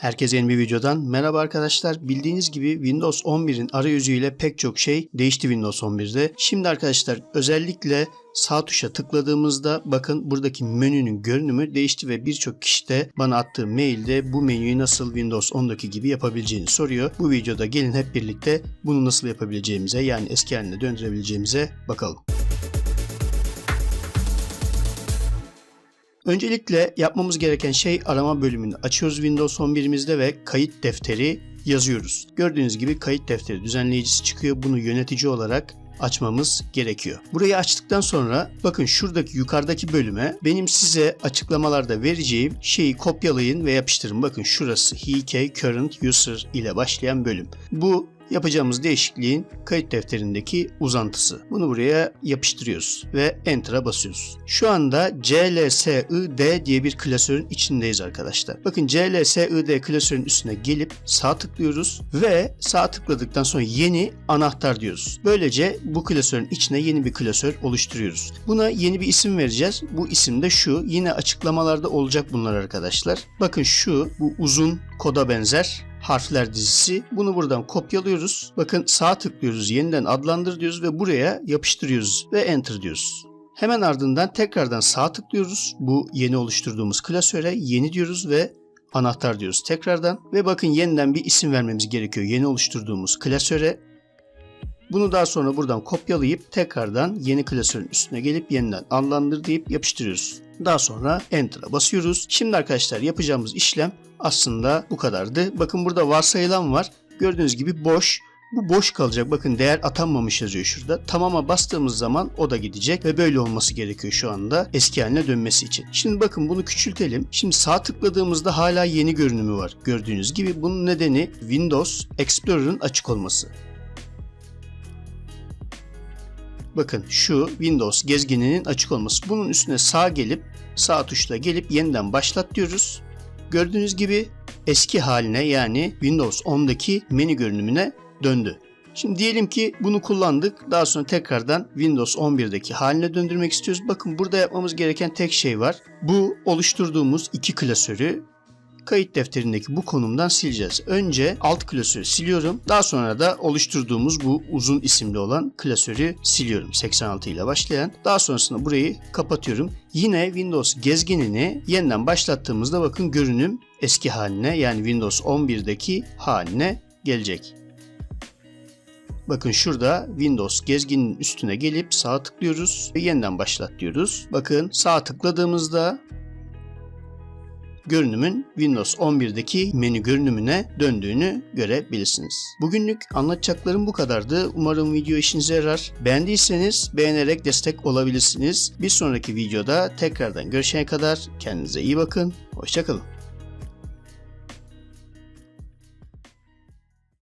Herkese yeni bir videodan merhaba arkadaşlar. Bildiğiniz gibi Windows 11'in arayüzüyle pek çok şey değişti Windows 11'de. Şimdi arkadaşlar özellikle sağ tuşa tıkladığımızda bakın buradaki menünün görünümü değişti ve birçok kişi de bana attığı mailde bu menüyü nasıl Windows 10'daki gibi yapabileceğini soruyor. Bu videoda gelin hep birlikte bunu nasıl yapabileceğimize yani eski haline döndürebileceğimize bakalım. Öncelikle yapmamız gereken şey arama bölümünü açıyoruz Windows 11'imizde ve kayıt defteri yazıyoruz. Gördüğünüz gibi kayıt defteri düzenleyicisi çıkıyor. Bunu yönetici olarak açmamız gerekiyor. Burayı açtıktan sonra bakın şuradaki yukarıdaki bölüme benim size açıklamalarda vereceğim şeyi kopyalayın ve yapıştırın. Bakın şurası HK Current User ile başlayan bölüm. Bu yapacağımız değişikliğin kayıt defterindeki uzantısı. Bunu buraya yapıştırıyoruz ve Enter'a basıyoruz. Şu anda CLSID diye bir klasörün içindeyiz arkadaşlar. Bakın CLSID klasörün üstüne gelip sağ tıklıyoruz ve sağ tıkladıktan sonra yeni anahtar diyoruz. Böylece bu klasörün içine yeni bir klasör oluşturuyoruz. Buna yeni bir isim vereceğiz. Bu isim de şu. Yine açıklamalarda olacak bunlar arkadaşlar. Bakın şu bu uzun koda benzer harfler dizisi. Bunu buradan kopyalıyoruz. Bakın sağ tıklıyoruz, yeniden adlandır diyoruz ve buraya yapıştırıyoruz ve enter diyoruz. Hemen ardından tekrardan sağ tıklıyoruz. Bu yeni oluşturduğumuz klasöre yeni diyoruz ve anahtar diyoruz tekrardan. Ve bakın yeniden bir isim vermemiz gerekiyor yeni oluşturduğumuz klasöre. Bunu daha sonra buradan kopyalayıp tekrardan yeni klasörün üstüne gelip yeniden adlandır deyip yapıştırıyoruz. Daha sonra Enter'a basıyoruz. Şimdi arkadaşlar yapacağımız işlem aslında bu kadardı. Bakın burada varsayılan var. Gördüğünüz gibi boş. Bu boş kalacak. Bakın değer atanmamış yazıyor şurada. Tamama bastığımız zaman o da gidecek ve böyle olması gerekiyor şu anda eski haline dönmesi için. Şimdi bakın bunu küçültelim. Şimdi sağ tıkladığımızda hala yeni görünümü var. Gördüğünüz gibi bunun nedeni Windows Explorer'ın açık olması. Bakın şu Windows gezgininin açık olması. Bunun üstüne sağ gelip sağ tuşla gelip yeniden başlat diyoruz. Gördüğünüz gibi eski haline yani Windows 10'daki menü görünümüne döndü. Şimdi diyelim ki bunu kullandık. Daha sonra tekrardan Windows 11'deki haline döndürmek istiyoruz. Bakın burada yapmamız gereken tek şey var. Bu oluşturduğumuz iki klasörü kayıt defterindeki bu konumdan sileceğiz. Önce alt klasörü siliyorum. Daha sonra da oluşturduğumuz bu uzun isimli olan klasörü siliyorum. 86 ile başlayan. Daha sonrasında burayı kapatıyorum. Yine Windows gezginini yeniden başlattığımızda bakın görünüm eski haline yani Windows 11'deki haline gelecek. Bakın şurada Windows gezginin üstüne gelip sağ tıklıyoruz ve yeniden başlat diyoruz. Bakın sağ tıkladığımızda görünümün Windows 11'deki menü görünümüne döndüğünü görebilirsiniz. Bugünlük anlatacaklarım bu kadardı. Umarım video işinize yarar. Beğendiyseniz beğenerek destek olabilirsiniz. Bir sonraki videoda tekrardan görüşene kadar kendinize iyi bakın. Hoşçakalın.